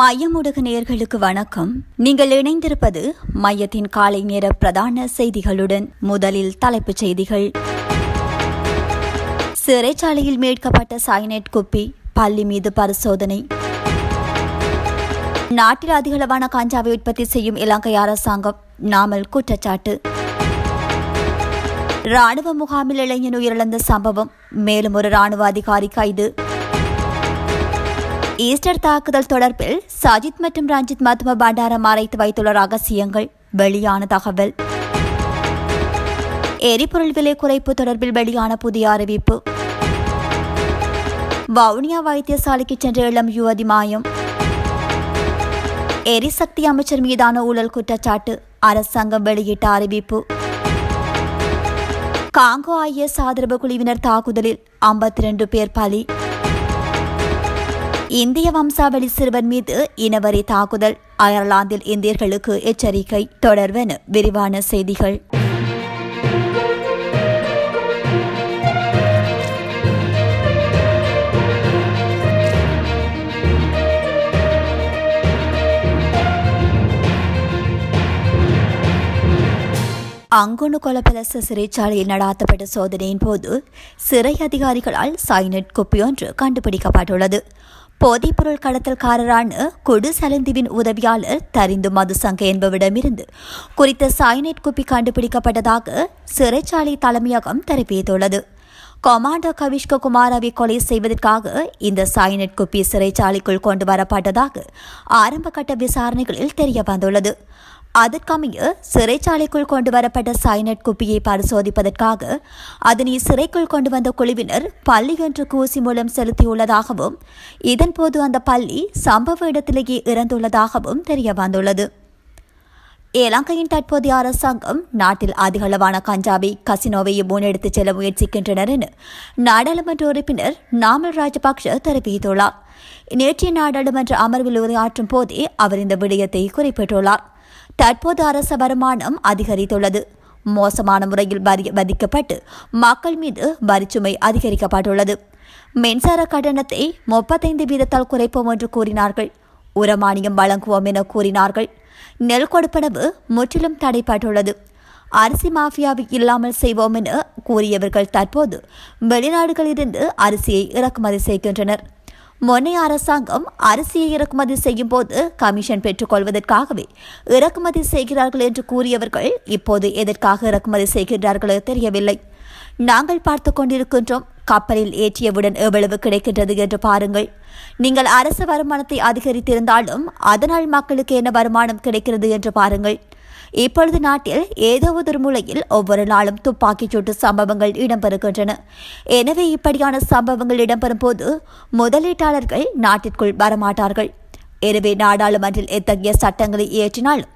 மையமுடுக நேர்களுக்கு வணக்கம். நீங்கள் இணைந்திருப்பது மையத்தின் காலை நேர பிரதான செய்திகளுடன் முதலில் தலைப்புச் செய்திகள். சிறைச்சாலையில் மீட்கப்பட்ட சைனைட் குப்பி பள்ளி மீது பரிசோதனை. நாட்டில் அதிகளவான காஞ்சாவை உற்பத்தி செய்யும் இலங்கை அரசாங்கம் நாமல் குற்றச்சாட்டு. ராணுவ முகாமில் இளைஞன் உயிரிழந்த சம்பவம் மேலும் ஒரு ராணுவ அதிகாரி கைது. ஈஸ்டர் தாக்குதல் தொடர்பில் சஜித் மற்றும் ரஞ்சித் மதும பண்டாரம் மறைத்து வைத்துள்ள ரகசியங்கள். வெளியான தகவல். எரிபொருள் விலை குறைப்பு தொடர்பில் வெளியான புதிய அறிவிப்பு. வவுனியா வைத்தியசாலைக்கு சென்ற இளம் யுவதி மாயம். எரிசக்தி அமைச்சர் மீதான ஊழல் குற்றச்சாட்டு. அரசாங்கம் வெளியிட்ட அறிவிப்பு. காங்கோ ஐஎஸ் ஆதரவு குழுவினர் தாக்குதலில் ஐம்பத்தி ரெண்டு பேர் பலி. இந்திய வம்சாவளி சிறுவன் மீது இனவரி தாக்குதல். அயர்லாந்தில் இந்தியர்களுக்கு எச்சரிக்கை. தொடர்வென விரிவான செய்திகள். அங்குணு கொலபலச சிறைச்சாலையில் நடாத்தப்பட்ட சோதனையின் போது சிறை அதிகாரிகளால் சைனட் குப்பியொன்று கண்டுபிடிக்கப்பட்டுள்ளது. போதைப்பொருள் கடத்தல்காரரான கொடு சலந்திவின் உதவியாளர் தரிந்து மதுசங்க என்பவரிடமிருந்து குறித்த சைனட் குப்பி கண்டுபிடிக்கப்பட்டதாக சிறைச்சாலை தலைமையகம் தெரிவித்துள்ளது. கொமாண்டோ கவிஷ்க குமாரவை கொலை செய்வதற்காக இந்த சைனட் குப்பி சிறைச்சாலைக்குள் கொண்டு வரப்பட்டதாக ஆரம்பகட்ட விசாரணைகளில் தெரிய வந்துள்ளது அதற்கமைய சிறைச்சாலைக்குள் கொண்டு வரப்பட்ட சைனட் குப்பியை பரிசோதிப்பதற்காக அதனை சிறைக்குள் கொண்டு வந்த குழுவினர் பள்ளி என்று கூசி மூலம் செலுத்தியுள்ளதாகவும் இதன்போது அந்த பள்ளி சம்பவ இடத்திலேயே இறந்துள்ளதாகவும் தெரிய வந்துள்ளது. இலங்கையின் தற்போதைய அரசாங்கம் நாட்டில் அதிகளவான கஞ்சாவை கசினோவையும் முன்னெடுத்துச் செல்ல முயற்சிக்கின்றனர் என நாடாளுமன்ற உறுப்பினர் நாமல் ராஜபக்ஷ தெரிவித்துள்ளார். நேற்றைய நாடாளுமன்ற அமர்வில் உரையாற்றும் போதே அவர் இந்த விடயத்தை குறிப்பிட்டுள்ளார். தற்போது அரச வருமானம் அதிகரித்துள்ளது. மோசமான முறையில் வரி வதிக்கப்பட்டு மக்கள் மீது வரிச்சுமை அதிகரிக்கப்பட்டுள்ளது. மின்சார கட்டணத்தை முப்பத்தைந்து வீதத்தால் குறைப்போம் என்று கூறினார்கள். உரமானியம் வழங்குவோம் என கூறினார்கள். நெல் கொடுப்பனவு முற்றிலும் தடைப்பட்டுள்ளது. அரிசி மாஃபியாவை இல்லாமல் செய்வோம் என கூறியவர்கள் தற்போது வெளிநாடுகளிலிருந்து அரிசியை இறக்குமதி செய்கின்றனர். முன்னைய அரசாங்கம் அரிசியை இறக்குமதி செய்யும் போது கமிஷன் பெற்றுக்கொள்வதற்காகவே இறக்குமதி செய்கிறார்கள் என்று கூறியவர்கள் இப்போது எதற்காக இறக்குமதி செய்கின்றார்களோ தெரியவில்லை. நாங்கள் பார்த்து கொண்டிருக்கின்றோம் கப்பலில் ஏற்றியவுடன் எவ்வளவு கிடைக்கின்றது என்று பாருங்கள். நீங்கள் அரசு வருமானத்தை அதிகரித்திருந்தாலும் அதனால் மக்களுக்கு என்ன வருமானம் கிடைக்கிறது என்று பாருங்கள். இப்பொழுது நாட்டில் ஏதோ ஒரு மூலையில் ஒவ்வொரு நாளும் துப்பாக்கிச் சூட்டு சம்பவங்கள் இடம்பெறுகின்றன. எனவே இப்படியான சம்பவங்கள் இடம்பெறும் போது முதலீட்டாளர்கள் நாட்டிற்குள் வரமாட்டார்கள். எனவே நாடாளுமன்றில் எத்தகைய சட்டங்களை இயற்றினாலும்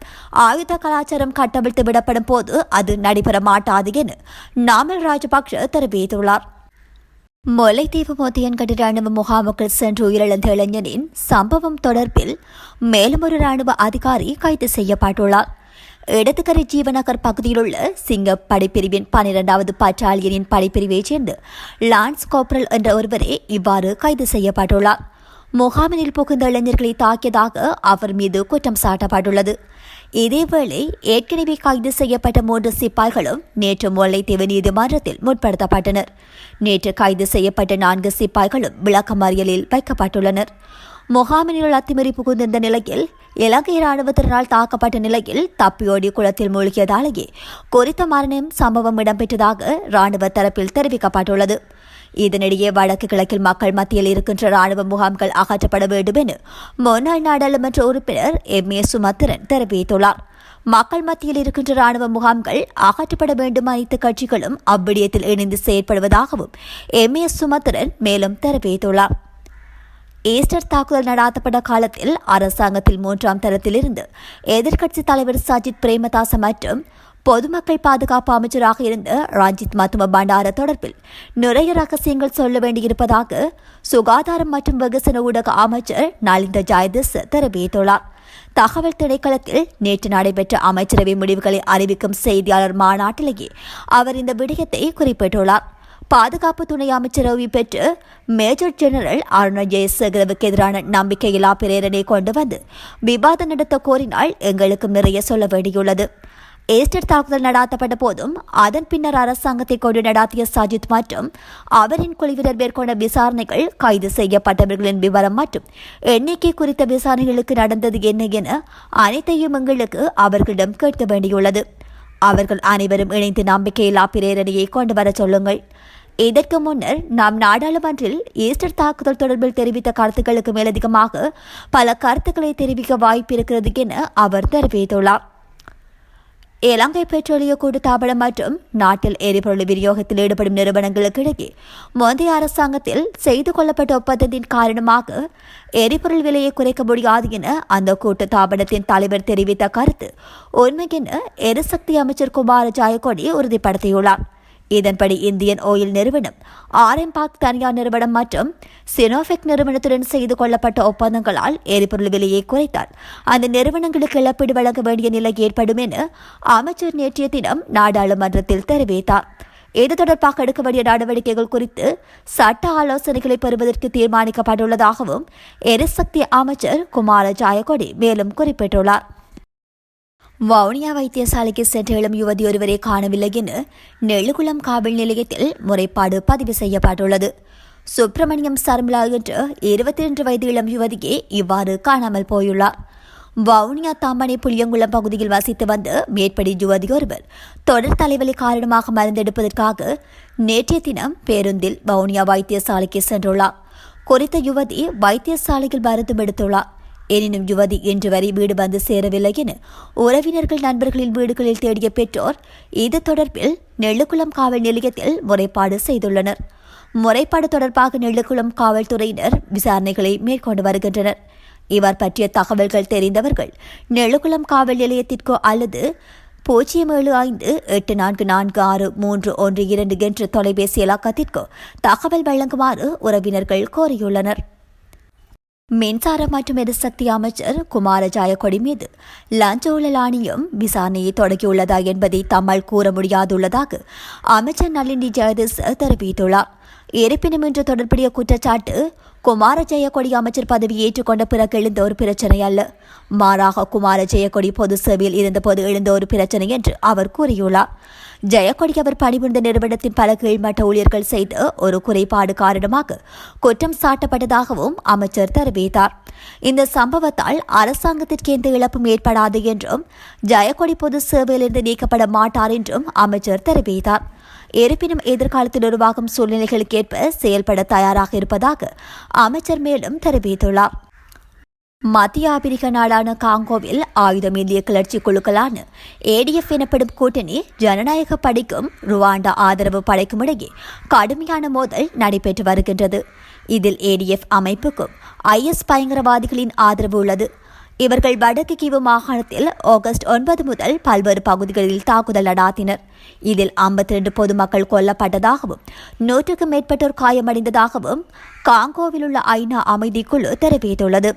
ஆயுத கலாச்சாரம் கட்டவிழ்த்து விடப்படும் போது அது நடைபெற மாட்டாது என நாமல் ராஜபக்ஷ தெரிவித்துள்ளார். முல்லைத்தீவு மோதியன்கடி ராணுவ முகாமுக்குள் சென்று உயிரிழந்த இளைஞனின் சம்பவம் தொடர்பில் மேலும் ஒரு ராணுவ அதிகாரி கைது செய்யப்பட்டுள்ளார். இடத்துக்கரை ஜீவநகர் பகுதியில் உள்ள சிங்க படைப்பிரிவின் பனிரெண்டாவது பட்டாலியனின் படைப்பிரிவைச் சேர்ந்து லான்ஸ் கோப்ரல் என்ற ஒருவரே இவ்வாறு கைது செய்யப்பட்டுள்ளார். முகாமினில் புகுந்த இளைஞர்களை தாக்கியதாக அவர் மீது குற்றம் சாட்டப்பட்டுள்ளது. இதேவேளை ஏற்கனவே கைது செய்யப்பட்ட மூன்று சிப்பாய்களும் நேற்று முல்லைத்தீவு நீதிமன்றத்தில் முற்படுத்தப்பட்டனர். நேற்று கைது செய்யப்பட்ட நான்கு சிப்பாய்களும் விளக்கமறியலில் வைக்கப்பட்டுள்ளனர். முகாமினுள் அத்துமீறி புகுந்திருந்த நிலையில் இலங்கை ராணுவத்தினரால் தாக்கப்பட்ட நிலையில் தப்பியோடி குளத்தில் மூழ்கியதாலேயே குறித்த மரணம் சம்பவம் இடம்பெற்றதாக ராணுவ தரப்பில் தெரிவிக்கப்பட்டுள்ளது. இதனிடையே வடக்கு கிழக்கில் மக்கள் மத்தியில் இருக்கின்ற ராணுவ முகாம்கள் அகற்றப்பட வேண்டும் என முன்னாள் நாடாளுமன்ற உறுப்பினர் எம். ஏ. சுமத்திரன் தெரிவித்துள்ளார். மக்கள் மத்தியில் இருக்கின்ற ராணுவ முகாம்கள் அகற்றப்பட வேண்டும் அனைத்து கட்சிகளும் அவ்விடயத்தில் இணைந்து செயற்படுவதாகவும் எம். ஏ. சுமத்திரன் மேலும் தெரிவித்துள்ளார். ஈஸ்டர் தாக்குதல் நடாத்தப்பட்ட காலத்தில் அரசாங்கத்தில் மூன்றாம் தரத்திலிருந்து எதிர்க்கட்சி தலைவர் சஜித் பிரேமதாச மற்றும் பொதுமக்கள் பாதுகாப்பு அமைச்சராக இருந்த ரஞ்சித் மத்தும பண்டார தொடர்பில் நிறைய ரகசியங்கள் சொல்ல வேண்டியிருப்பதாக சுகாதாரம் மற்றும் வெகுசன ஊடக அமைச்சர் நலிந்த ஜாயதிஸ் தெரிவித்துள்ளார். தகவல் திணைக்களத்தில் நேற்று நடைபெற்ற அமைச்சரவை முடிவுகளை அறிவிக்கும் செய்தியாளர் மாநாட்டிலேயே அவர் இந்த விடயத்தை குறிப்பிட்டுள்ளார். பாதுகாப்பு துணை அமைச்சர் ரவி பெற்று மேஜர் ஜெனரல் அருண ஜெயசேகரவுக்கு எதிரான நம்பிக்கையில்லா பிரேரணை கொண்டு வந்து விவாதம் நடத்த கோரினால் எங்களுக்கு நிறைய சொல்ல வேண்டியுள்ளது. ஏஸ்டர் தாக்குதல் நடாத்தப்பட்ட போதும் அதன் பின்னர் அரசாங்கத்தை கொண்டு நடாத்திய சஜித் மற்றும் அவரின் குழுவினர் மேற்கொண்ட விசாரணைகள் கைது செய்யப்பட்டவர்களின் விவரம் மற்றும் எண்ணிக்கை குறித்த விசாரணைகளுக்கு நடந்தது என்ன என அனைத்தையும் எங்களுக்கு அவர்களிடம் கேட்க வேண்டியுள்ளது. அவர்கள் அனைவரும் இணைந்து நம்பிக்கையில்லா பிரேரணையை கொண்டு வர சொல்லுங்கள். இதற்கு முன்னர் நாம் நாடாளுமன்றில் ஈஸ்டர் தாக்குதல் தொடர்பில் தெரிவித்த கருத்துக்களுக்கு மேலதிகமாக பல கருத்துக்களை தெரிவிக்க வாய்ப்பிருக்கிறது என அவர் தெரிவித்துள்ளார். இலங்கை பெட்ரோலிய கூட்டுத்தாபனம் மற்றும் நாட்டில் எரிபொருள் விநியோகத்தில் ஈடுபடும் நிறுவனங்களுக்கு இடையே முந்தைய அரசாங்கத்தில் செய்து கொள்ளப்பட்ட ஒப்பந்தத்தின் காரணமாக எரிபொருள் விலையை குறைக்க முடியாது என அந்த கூட்டு தாபனத்தின் தலைவர் தெரிவித்த கருத்து உண்மை என எரிசக்தி அமைச்சர் குமார ஜாயக்கொடி உறுதிப்படுத்தியுள்ளார். இதன்படி இந்தியன் ஆயில் நிறுவனம் ஆர்எம்பாக் தனியார் நிறுவனம் மற்றும் சினோஃபெக் நிறுவனத்துடன் செய்து கொள்ளப்பட்ட ஒப்பந்தங்களால் எரிபொருள் விலையை குறைத்தால் அந்த நிறுவனங்களுக்கு இழப்பீடு வழங்க வேண்டிய நிலை ஏற்படும் என அமைச்சர் நேற்றைய தினம் நாடாளுமன்றத்தில் தெரிவித்தார். இது தொடர்பாக எடுக்க வேண்டிய நடவடிக்கைகள் குறித்து சட்ட ஆலோசனைகளை பெறுவதற்கு தீர்மானிக்கப்பட்டுள்ளதாகவும் எரிசக்தி அமைச்சர் குமார ஜாயகொடி மேலும் குறிப்பிட்டுள்ளார். வவுனியா வைத்தியசாலைக்கு சென்ற யுவதி ஒருவரை காணவில்லை என நெல்லுகுளம் காவல் நிலையத்தில் முறைப்பாடு பதிவு செய்யப்பட்டுள்ளது. சுப்பிரமணியம் சர்மிளா என்று இருபத்தி ரெண்டு வயது இளம் யுவதியே இவ்வாறு காணாமல் போயுள்ளார். வவுனியா தாம்பனை புளியங்குளம் பகுதியில் வசித்து வந்த மேற்படி யுவதி ஒருவர் தொடர் தலைவலி காரணமாக மருந்தெடுப்பதற்காக நேற்றைய தினம் பேருந்தில் வவுனியா வைத்தியசாலைக்கு சென்றுள்ளார். குறித்த யுவதி வைத்தியசாலையில் மருந்து எடுத்துள்ளார். எனினும் யுவதி இன்று வரை வீடு வந்து சேரவில்லை என உறவினர்கள் நண்பர்களின் வீடுகளில் தேடிய பெற்றோர் இது தொடர்பில் நெல்லுக்குளம் காவல் நிலையத்தில் முறைப்பாடு செய்துள்ளனர். முறைப்பாடு தொடர்பாக நெல்லுக்குளம் காவல்துறையினர் விசாரணைகளை மேற்கொண்டு வருகின்றனர். இவர் பற்றிய தகவல்கள் தெரிந்தவர்கள் நெல்லுக்குளம் காவல் நிலையத்திற்கோ அல்லது பூஜ்ஜியம் ஏழு ஐந்து எட்டு நான்கு நான்கு ஆறு மூன்று ஒன்று இரண்டு என்ற தொலைபேசி இலக்கத்திற்கு தகவல் வழங்குமாறு உறவினர்கள் கோரியுள்ளனர். மின்சார மற்றும் எரிசக்தி அமைச்சர் குமார ஜாயக்கொடி மீது லஞ்ச ஊழல் ஆணையம் விசாரணையை தொடங்கியுள்ளதா என்பதை தம்மால் கூற முடியாதுள்ளதாக அமைச்சர் நளினி ஜெயதிஸ் தெரிவித்துள்ளார். இருப்பினும் இன்று தொடர்புடைய குற்றச்சாட்டு குமார ஜெயக்கொடி அமைச்சர் பதவி ஏற்றுக்கொண்ட பிறகு எழுந்த ஒரு பிரச்சனை அல்ல. மாறாக குமார ஜெயக்கொடி பொது சேவையில் இருந்தபோது எழுந்த ஒரு பிரச்சனை என்று அவர் கூறியுள்ளார். ஜெயக்கொடி அவர் பணிபுரிந்த நிறுவனத்தின் பல கீழ்மட்ட ஊழியர்கள் செய்த ஒரு குறைபாடு காரணமாக குற்றம் சாட்டப்பட்டதாகவும் அமைச்சர் தெரிவித்தார். இந்த சம்பவத்தால் அரசாங்கத்திற்கு எந்த இழப்பும் ஏற்படாது என்றும் ஜெயக்கொடி பொது சேவையிலிருந்து நீக்கப்பட மாட்டார் என்றும் அமைச்சர் தெரிவித்தார். இருப்பினும் எதிர்காலத்தில் உருவாகும் சூழ்நிலைகளுக்கேற்ப செயல்பட தயாராக இருப்பதாக அமைச்சர் மேலும் தெரிவித்துள்ளார். மத்திய ஆப்பிரிக்க நாடான காங்கோவில் ஆயுதம் இந்திய கிளர்ச்சி குழுக்களான ஏடிஎஃப் எனப்படும் கூட்டணி ஜனநாயக படைக்கும் ருவாண்டா ஆதரவு படைக்கும் இடையே கடுமையான மோதல் நடைபெற்று வருகின்றது. இதில் ஏடிஎஃப் அமைப்புக்கும் ஐஎஸ் பயங்கரவாதிகளின் ஆதரவு உள்ளது. இவர்கள் வடக்கு கிவு மாகாணத்தில் ஆகஸ்ட் ஒன்பது முதல் பல்வேறு பகுதிகளில் தாக்குதல் நடாத்தினர். இதில் ஐம்பத்தி ரெண்டு பொதுமக்கள் கொல்லப்பட்டதாகவும் நூற்றுக்கும் மேற்பட்டோர் காயமடைந்ததாகவும் காங்கோவில் உள்ள ஐநா அமைதிக்குழு தெரிவித்துள்ளது.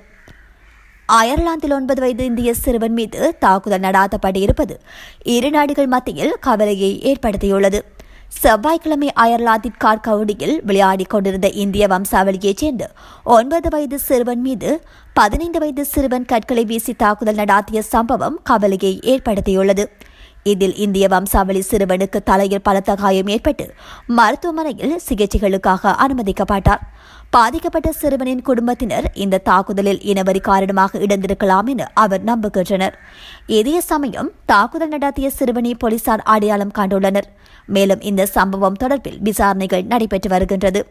அயர்லாந்தில் ஒன்பது வயது இந்திய சிறுவன் மீது தாக்குதல் நடாத்தப்பட்டிருப்பது இரு நாடுகள் மத்தியில் கவலையை ஏற்படுத்தியுள்ளது. செவ்வாய்க்கிழமை அயர்லாந்தின் கார்கவுடியில் விளையாடிக் கொண்டிருந்த இந்திய வம்சாவளியைச் சேர்ந்த ஒன்பது வயது சிறுவன் மீது பதினைந்து வயது சிறுவன் கற்களை வீசி தாக்குதல் நடாத்திய சம்பவம் கவலையை ஏற்படுத்தியுள்ளது. இதில் இந்திய வம்சாவளி சிறுவனுக்கு தலையில் பலத்த காயம் ஏற்பட்டு மருத்துவமனையில் சிகிச்சைகளுக்காக அனுமதிக்கப்பட்டார். பாதிக்கப்பட்ட சிறுவனின் குடும்பத்தினர் இந்த தாக்குதலில் இனவரி காரணமாக இடந்திருக்கலாம் என அவர் நம்புகின்றனர். இதே சமயம் தாக்குதல் நடத்திய சிறுவனை போலீசார் அடையாளம் கண்டுள்ளனர். மேலும் இந்த சம்பவம் தொடர்பில் விசாரணைகள் நடைபெற்று வருகின்றது.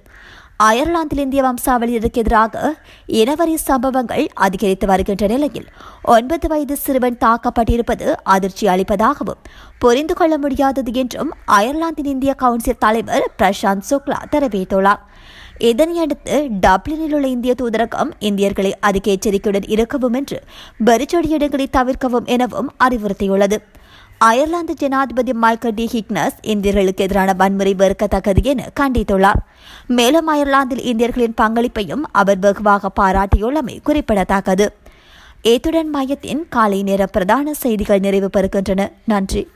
அயர்லாந்தில் இந்திய வம்சாவளியிற்கு எதிராக இனவரி சம்பவங்கள் அதிகரித்து வருகின்ற நிலையில் ஒன்பது வயது சிறுவன் தாக்கப்பட்டிருப்பது அதிர்ச்சி அளிப்பதாகவும் புரிந்து கொள்ள முடியாதது என்றும் அயர்லாந்தின் இந்திய கவுன்சில் தலைவர் பிரசாந்த் சுக்லா தெரிவித்துள்ளார். இதனையடுத்து டப்ளினில் உள்ள இந்திய தூதரகம் இந்தியர்களை அதிக எச்சரிக்கையுடன் இருக்கவும் என்று வெறிச்சொடி இடங்களை தவிர்க்கவும் எனவும் அறிவுறுத்தியுள்ளது. அயர்லாந்து ஜனாதிபதி மைக்கேல் டி. ஹிக்னஸ் இந்தியர்களுக்கு எதிரான வன்முறை வெறுக்கத்தக்கது என கண்டித்துள்ளார். மேலும் அயர்லாந்தில் இந்தியர்களின் பங்களிப்பையும் அவர் வெகுவாக பாராட்டியுள்ளமை குறிப்பிடத்தக்கது. ஏத்துடன் மையத்தின் காலை நேர பிரதான செய்திகள் நிறைவு பெறுகின்றன. நன்றி.